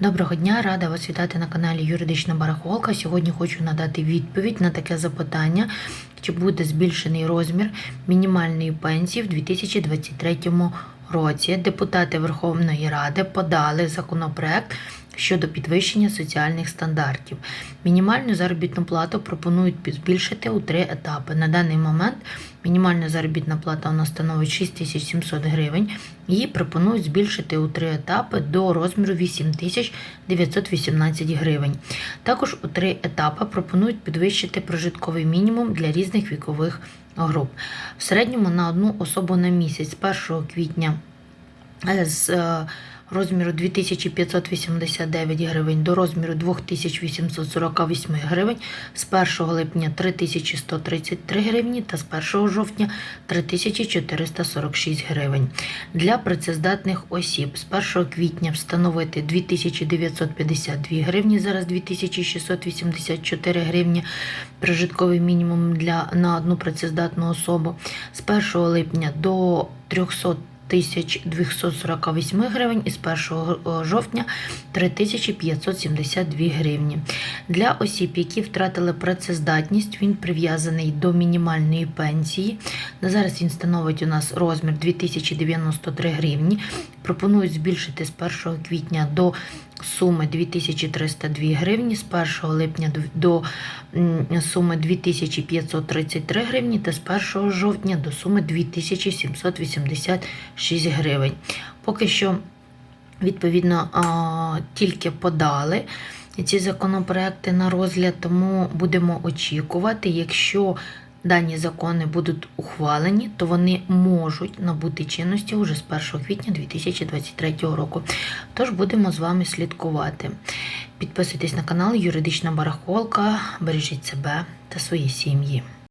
Доброго дня, рада вас вітати на каналі Юридична Барахолка. Сьогодні хочу надати відповідь на таке запитання, чи буде збільшений розмір мінімальної пенсії в 2023 році. Депутати Верховної Ради подали законопроект щодо підвищення соціальних стандартів. Мінімальну заробітну плату пропонують збільшити у три етапи. На даний момент мінімальна заробітна плата у нас становить 6700 гривень. Її пропонують збільшити у три етапи до розміру 8918 гривень. Також у три етапи пропонують підвищити прожитковий мінімум для різних вікових груп. В середньому на одну особу на місяць з 1 квітня е, з е, розміру 2589 гривень до розміру 2848 гривень, з 1 липня 3133 гривні та з 1 жовтня 3446 гривень. Для працездатних осіб з 1 квітня встановити 2952 гривні, зараз 2684 гривні прожитковий мінімум для, на одну працездатну особу, з 1 липня до 300 1248 гривень і з 1 жовтня 3572 гривні. Для осіб, які втратили працездатність, він прив'язаний до мінімальної пенсії. На зараз він становить у нас розмір 2093 гривні. Пропонують збільшити з 1 квітня до суми 2302 гривні, з 1 липня до суми 2533 гривні та з 1 жовтня до суми 2786 гривень. Поки що, відповідно, тільки подали ці законопроекти на розгляд, тому будемо очікувати, якщо дані закони будуть ухвалені, то вони можуть набути чинності уже з 1 квітня 2023 року. Тож будемо з вами слідкувати. Підписуйтесь на канал Юридична Барахолка, бережіть себе та свої сім'ї.